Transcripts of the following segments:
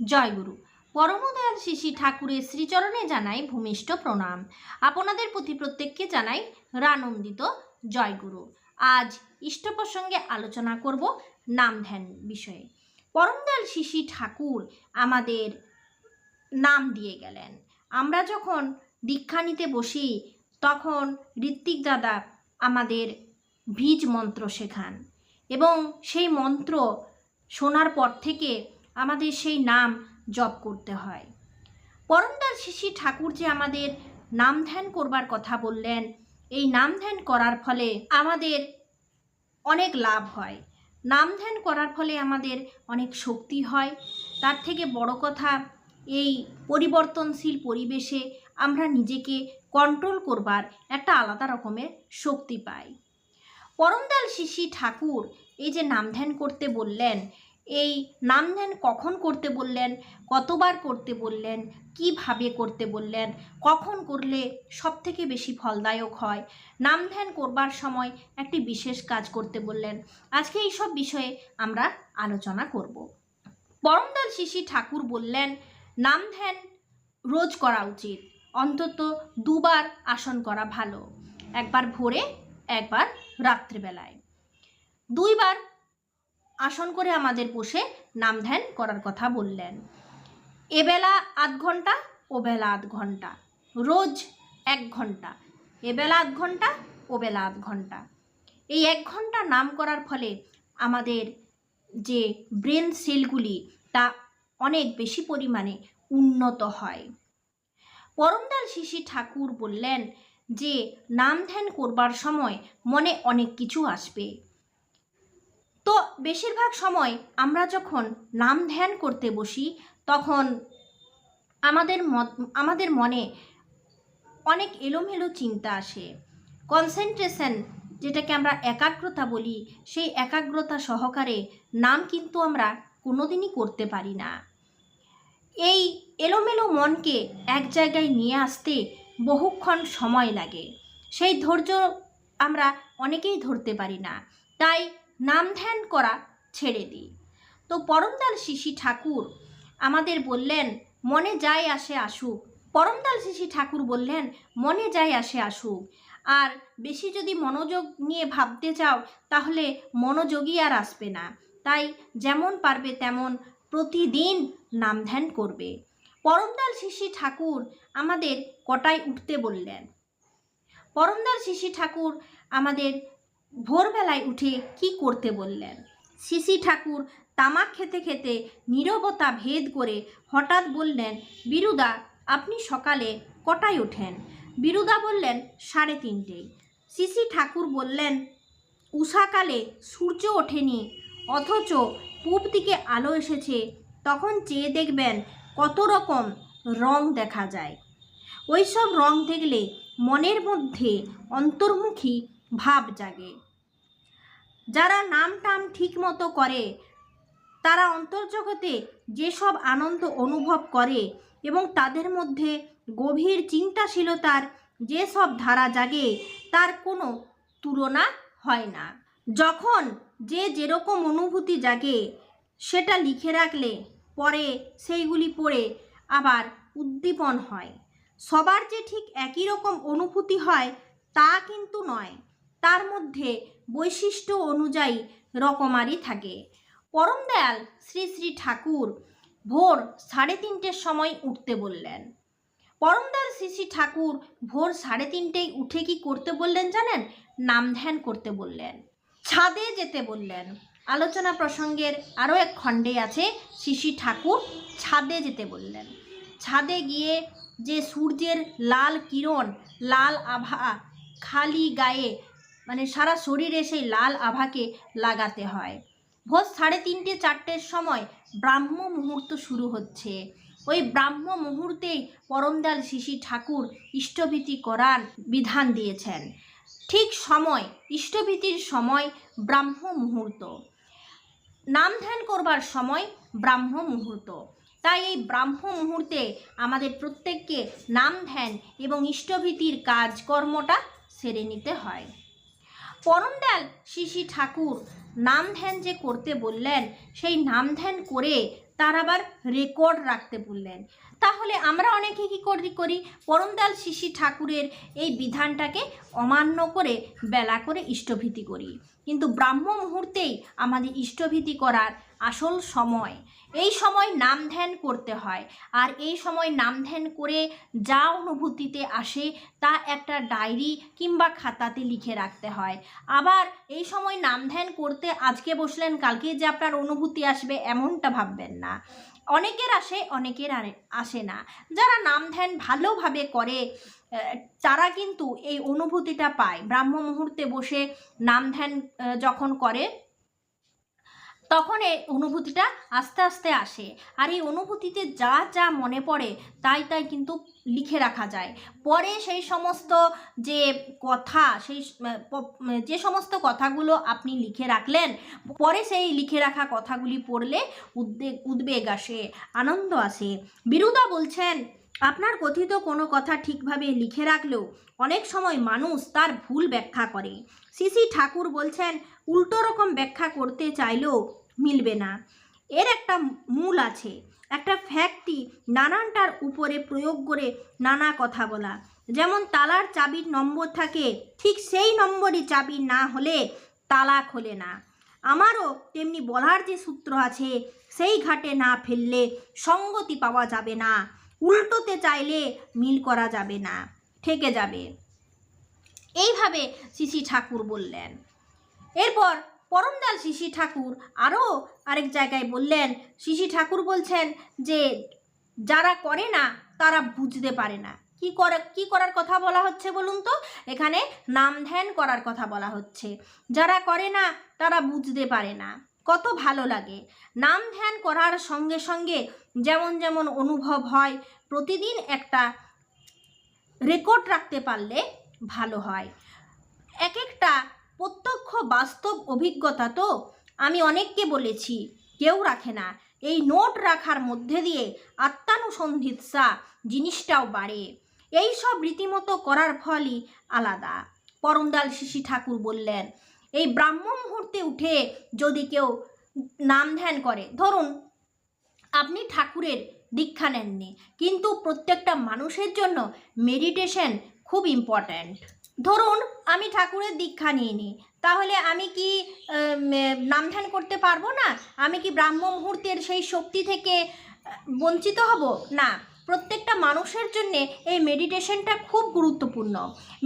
জয়গুরু পরমদয়াল শিশি ঠাকুরের শ্রীচরণে জানাই ভূমিষ্ঠ প্রণাম। আপনাদের প্রতি প্রত্যেককে জানাই রানন্দিত জয়গুরু আজ ইষ্ট প্রসঙ্গে আলোচনা করব নাম ধ্যান বিষয়ে। পরমদয়াল শিশি ঠাকুর আমাদের নাম দিয়ে গেলেন। আমরা যখন দীক্ষা নিতে বসি, তখন ঋত্বিক দাদা আমাদের বীজ মন্ত্র শেখান এবং সেই মন্ত্র শোনার পর থেকে আমাদের সেই নাম জপ করতে হয়। পরমদার শিশি ঠাকুর যে আমাদের নাম ধ্যান করবার কথা বললেন, এই নাম ধ্যান করার ফলে আমাদের অনেক লাভ হয়। নাম ধ্যান করার ফলে আমাদের অনেক শক্তি হয়। তার থেকে বড় কথা, এই পরিবর্তনশীল পরিবেশে আমরা নিজেকে কন্ট্রোল করবার একটা আলাদা রকমের শক্তি পাই। পরমদাল শিশি ঠাকুর এই যে নাম ধ্যান করতে বললেন এই নাম ধ্যান কখন করতে বললেন? কতবার করতে বললেন? কীভাবে করতে বললেন? কখন করলে সব থেকে বেশি ফলদায়ক হয়? নাম ধ্যান করবার সময় একটি বিশেষ কাজ করতে বললেন। আজকে এই সব বিষয়ে আমরা আলোচনা করব। পরমদাল শিশি ঠাকুর বললেন নাম ধ্যান রোজ করা উচিত। অন্তত দুবার আসন করা ভালো। একবার ভোরে, একবার রাত্রিবেলায়। দুইবার আসন করে আমাদের বসে নাম ধ্যান করার কথা বললেন। এবেলা আধ ঘণ্টা ওবেলা আধ ঘণ্টা, রোজ এক ঘণ্টা এবেলা আধ ঘণ্টা ওবেলা আধ ঘণ্টা। এই এক ঘণ্টা নাম করার ফলে আমাদের যে ব্রেন সেলগুলি, তা অনেক বেশি পরিমাণে উন্নত হয়। পরমদাল শিশি ঠাকুর বললেন যে, নাম ধ্যান করবার সময় মনে অনেক কিছু আসবে। তো বেশিরভাগ সময় আমরা যখন নাম ধ্যান করতে বসি, তখন আমাদের আমাদের মনে অনেক এলোমেলো চিন্তা আসে। কনসেন্ট্রেশন যেটাকে আমরা একাগ্রতা বলি, সেই একাগ্রতা সহকারে নাম কিন্তু আমরা কোনোদিনই করতে পারি না। এই এলোমেলো মনকে এক জায়গায় নিয়ে আসতে বহুক্ষণ সময় লাগে। সেই ধৈর্য আমরা অনেকেই ধরতে পারি না। তাই নাম ধ্যান করা ছেড়ে দিই। তো পরমদাল শিশি ঠাকুর আমাদের বললেন, মনে যাই আসে আসুক। পরমদাল শিশি ঠাকুর বললেন, মনে যাই আসে আসুক। আর বেশি যদি মনোযোগ নিয়ে ভাবতে চাও, তাহলে মনোযোগই আর আসবে না। তাই যেমন পারবে তেমন প্রতিদিন নাম ধ্যান করবে। পরমদাল শিশি ঠাকুর আমাদের কটায় উঠতে বললেন? পরমদাল শিশি ঠাকুর আমাদের ভোরবেলায় উঠে কি করতে বললেন? শিশি ঠাকুর তামাক খেতে খেতে নীরবতা ভেদ করে হঠাৎ বললেন, বিরুদা, আপনি সকালে কটায় ওঠেন? বিরুদা বললেন, সাড়ে তিনটেই শিশি ঠাকুর বললেন, উষাকালে সূর্য ওঠেনি, অথচ পূব দিকে আলো এসেছে, তখন চেয়ে দেখবেন কত রকম রং দেখা যায়। ওইসব রং দেখলে মনের মধ্যে অন্তর্মুখী ভাব জাগে। যারা নাম টাম ঠিক মতো করে, তারা অন্তর্জগতে যেসব আনন্দ অনুভব করে এবং তাদের মধ্যে গভীর চিন্তাশীলতার যেসব ধারা জাগে, তার কোনো তুলনা হয় না। যখন যে যেরকম অনুভূতি জাগে, সেটা লিখে রাখলে পরে সেইগুলি পড়ে আবার উদ্দীপন হয়। সবার যে ঠিক একই রকম অনুভূতি হয়, তা কিন্তু নয়। তার মধ্যে বৈশিষ্ট্য অনুযায়ী রকমারি থাকে। পরম দয়াল শ্রী শ্রী ঠাকুর ভোর সাড়ে তিনটের সময় উঠতে বললেন। পরমদয়াল শ্রী শ্রী ঠাকুর ভোর সাড়ে তিনটেই উঠে কি করতে বললেন জানেন? নাম ধ্যান করতে বললেন। ছাদে যেতে বললেন। আলোচনা প্রসঙ্গের আরও এক খণ্ডে আছে শিশি ঠাকুর ছাদে যেতে বললেন। ছাদে গিয়ে যে সূর্যের লাল কিরণ, লাল আভা, খালি গায়ে মানে সারা শরীরে সেই লাল আভাকে লাগাতে হয়। ভোর সাড়ে তিনটে চারটের সময় ব্রাহ্ম মুহূর্ত শুরু হচ্ছে। ওই ব্রাহ্ম মুহূর্তেই পরমদাল শিশি ঠাকুর ইষ্টভীতি করার বিধান দিয়েছেন। ঠিক সময়, ইষ্টভীতির সময়, ব্রাহ্ম মুহূর্ত। নাম ধ্যান করবার সময়, ব্রাহ্ম মুহূর্ত। তাই এই ব্রাহ্ম মুহূর্তে আমাদের প্রত্যেককে নাম ধ্যান এবং ইষ্টভীতির কাজকর্মটা সেরে নিতে হয়। পরমদয়াল শিশি ঠাকুর নাম ধ্যান যে করতে বললেন, সেই নাম ধ্যান করে তার আবার রেকর্ড রাখতে বললেন। তাহলে আমরা অনেকে কী করি করি? পরমদাল শিশি ঠাকুরের এই বিধানটাকে অমান্য করে, বেলা করে ইষ্টভীতি করি। কিন্তু ব্রাহ্ম মুহূর্তেই আমাদের ইষ্টভীতি করার আসল সময়, এই সময় নাম ধ্যান করতে হয়। আর এই সময় নাম ধ্যান করে যা অনুভূতিতে আসে, তা একটা ডায়েরি কিংবা খাতাতে লিখে রাখতে হয়। আবার এই সময় নাম ধ্যান করতে আজকে বসলেন কালকে যে আপনার অনুভূতি আসবে, এমনটা ভাববেন না। অনেকের আসে অনেকের আসে না। যারা নাম ধ্যান ভালোভাবে করে তারা কিন্তু এই অনুভূতিটা পায়। ব্রাহ্ম মুহূর্তে বসে নাম ধ্যান যখন করে তখন এই অনুভূতিটা আস্তে আস্তে আসে। আর এই অনুভূতিতে যা যা মনে পড়ে, তাই তাই কিন্তু লিখে রাখা যায়। পরে সেই সমস্ত যে কথা, সেই যে সমস্ত কথাগুলো আপনি লিখে রাখলেন, পরে সেই লিখে রাখা কথাগুলি পড়লে উদ্বেগ উদ্বেগ আসে, আনন্দ আসে। বিরুদা বলছেন আপনার কথিত কোনো কথা ঠিকভাবে লিখে রাখলেও অনেক সময় মানুষ তার ভুল ব্যাখ্যা করে। সিসি ঠাকুর বলছেন, উল্টো রকম ব্যাখ্যা করতে চাইলেও মিলবে না। এর একটা মূল আছে। একটা ফ্যাক্টই নানানটার উপরে প্রয়োগ করে নানা কথা বলা। যেমন তালার চাবির নম্বর থাকে, ঠিক সেই নম্বরই চাবি না হলে তালা খোলে না। আমারও তেমনি বলার যে সূত্র আছে, সেই ঘাটে না ফেললে সঙ্গতি পাওয়া যাবে না। উল্টোতে চাইলে মিল করা যাবে না, ঠেকে যাবে। এইভাবে শিশি ঠাকুর বললেন। এরপর পরমদাল শিশি ঠাকুর আরও আরেক জায়গায় বললেন, শিশি ঠাকুর বলছেন যে, যারা করে না, তারা বুঝতে পারে না। কি করে, কি করার কথা বলা হচ্ছে বলুন তো? এখানে নাম ধ্যান করার কথা বলা হচ্ছে। যারা করে না, তারা বুঝতে পারে না। কত ভালো লাগে। নাম ধ্যান করার সঙ্গে সঙ্গে যেমন যেমন অনুভব হয়, প্রতিদিন একটা রেকর্ড রাখতে পারলে ভালো হয়। এক একটা প্রত্যক্ষ বাস্তব অভিজ্ঞতা তো আমি অনেককে বলেছি, কেউ রাখে না। এই নোট রাখার মধ্যে দিয়ে আত্মানুসন্ধিৎসা জিনিসটাও বাড়ে। এই সব রীতিমতো করার ফলই আলাদা। পরমদাল শিশি ঠাকুর বললেন এই ব্রাহ্ম মুহূর্তে উঠে যদি কেউ নাম ধ্যান করে, ধরুন আপনি ঠাকুরের দীক্ষা নেননি, কিন্তু প্রত্যেকটা মানুষের জন্য মেডিটেশন খুব ইম্পর্ট্যান্ট ধরুন আমি ঠাকুরের দীক্ষা নিইনি, তাহলে আমি কি নাম ধ্যান করতে পারব না? আমি কি ব্রাহ্ম মুহূর্তের সেই শক্তি থেকে বঞ্চিত হব? না, প্রত্যেকটা মানুষের জন্যে এই মেডিটেশনটা খুব গুরুত্বপূর্ণ।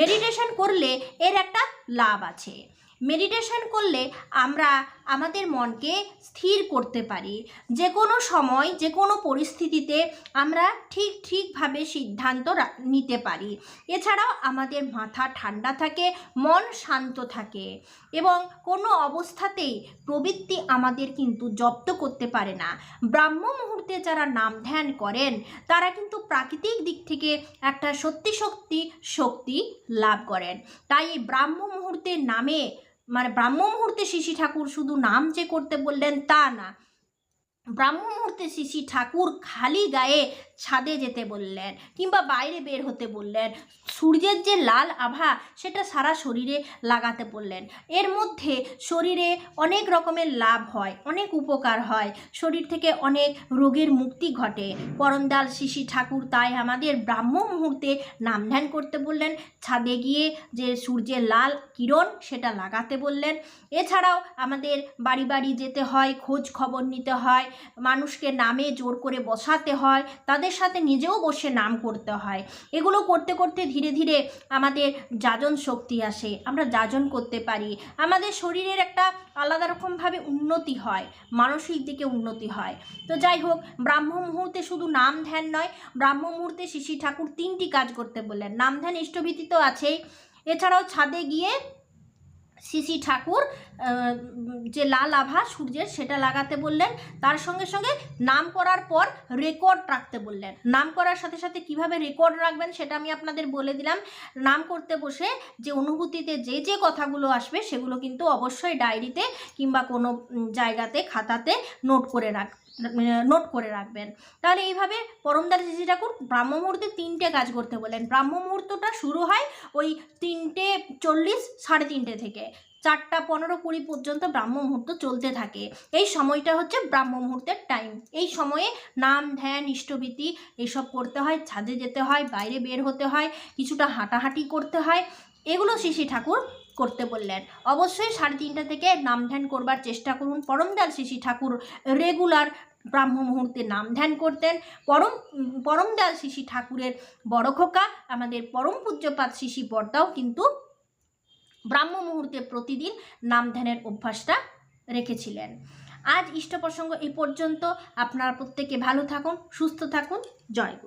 মেডিটেশন করলে এর একটা লাভ আছে। মেডিটেশন করলে আমরা আমাদের মনকে স্থির করতে পারি। যে কোনো সময় যে কোনো পরিস্থিতিতে আমরা ঠিক, ঠিকভাবে সিদ্ধান্ত নিতে পারি। এছাড়াও আমাদের মাথা ঠান্ডা থাকে, মন শান্ত থাকে এবং কোনো অবস্থাতেই প্রবৃত্তি আমাদের কিন্তু জব্দ করতে পারে না। ব্রাহ্ম মুহূর্তে যারা নাম ধ্যান করেন, তারা কিন্তু প্রাকৃতিক দিক থেকে একটা সত্যি শক্তি শক্তি লাভ করেন। তাই ব্রাহ্ম মুহূর্তের নামে মানে ব্রাহ্ম মুহূর্তে শিশি ঠাকুর শুধু নাম যে করতে বললেন তা না। ব্রাহ্ম মুহূর্তে শিশি ঠাকুর খালি গায়ে ছাদে যেতে বললেন কিংবা বাইরে বের হতে বললেন। সূর্যের যে লাল আভা, সেটা সারা শরীরে লাগাতে বললেন। এর মধ্যে শরীরে অনেক রকমের লাভ হয়, অনেক উপকার হয়। শরীর থেকে অনেক রোগের মুক্তি ঘটে। পরমদাল শিশি ঠাকুর তাই আমাদের ব্রাহ্ম মুহূর্তে নাম ধ্যান করতে বললেন। ছাদে গিয়ে যে সূর্যের লাল কিরণ, সেটা লাগাতে বললেন। এছাড়াও আমাদের বাড়ি বাড়ি যেতে হয়, খোঁজ খবর নিতে হয়, মানুষকে নামে জোর করে বসাতে হয়। তাদের সাথে নিজেও বসে নাম করতে হয়। এগুলো করতে করতে ধীরে ধীরে আমাদের যাজন শক্তি আসে। আমরা যাজন করতে পারি। আমাদের শরীরের একটা আলাদা রকমভাবে উন্নতি হয়। মানসিক দিকে উন্নতি হয়। তো যাই হোক, ব্রাহ্ম মুহূর্তে শুধু নাম ধ্যান নয়, ব্রাহ্ম মুহূর্তে শিশি ঠাকুর তিনটি কাজ করতে বললেন। নাম ধ্যান ইষ্টভীতি তো আছেই। এছাড়াও ছাদে গিয়ে শিশি ঠাকুর যে লাল আভা সূর্যের সেটা লাগাতে বললেন। তার সঙ্গে সঙ্গে নাম করার পর রেকর্ড রাখতে বললেন। নাম করার সাথে সাথে কীভাবে রেকর্ড রাখবেন সেটা আমি আপনাদের বলে দিলাম। নাম করতে বসে যে অনুভূতিতে যে যে কথাগুলো আসবে সেগুলো কিন্তু অবশ্যই ডায়েরিতে কিংবা কোনো জায়গাতে, খাতাতে নোট করে রাখ নোট করে রাখবেন। তাহলে এইভাবে পরমদার শিশি ঠাকুর ব্রাহ্ম মুহূর্তে তিনটে কাজ করতে বলেন। ব্রাহ্ম মুহূর্তটা শুরু হয় ওই তিনটে চল্লিশ সাড়ে তিনটে থেকে। চারটা পনেরো কুড়ি পর্যন্ত ব্রাহ্ম মুহূর্ত চলতে থাকে। এই সময়টা হচ্ছে ব্রাহ্ম মুহূর্তের টাইম এই সময়ে নাম, ধ্যান, ইষ্টভীতি এসব করতে হয়, ছাদে যেতে হয়, বাইরে বের হতে হয়, কিছুটা হাঁটাহাঁটি করতে হয়। এগুলো শিশি ঠাকুর করতে বললেন। অবশ্যই সাড়ে তিনটা থেকে নাম ধ্যান করবার চেষ্টা করুন। পরমদাল শিশি ঠাকুর রেগুলার ব্রাহ্ম মুহূর্তে নাম ধ্যান করতেন। পরম পরমদাল শিশি ঠাকুরের বড় খোকা, আমাদের পরম পূজ্যপাত শিশি বর্দাও কিন্তু ব্রাহ্ম মুহূর্তে প্রতিদিন নাম ধ্যানের অভ্যাসটা রেখেছিলেন। আজ ইষ্ট প্রসঙ্গ এই পর্যন্ত। আপনারা প্রত্যেকে ভালো থাকুন, সুস্থ থাকুন। জয় গুরু।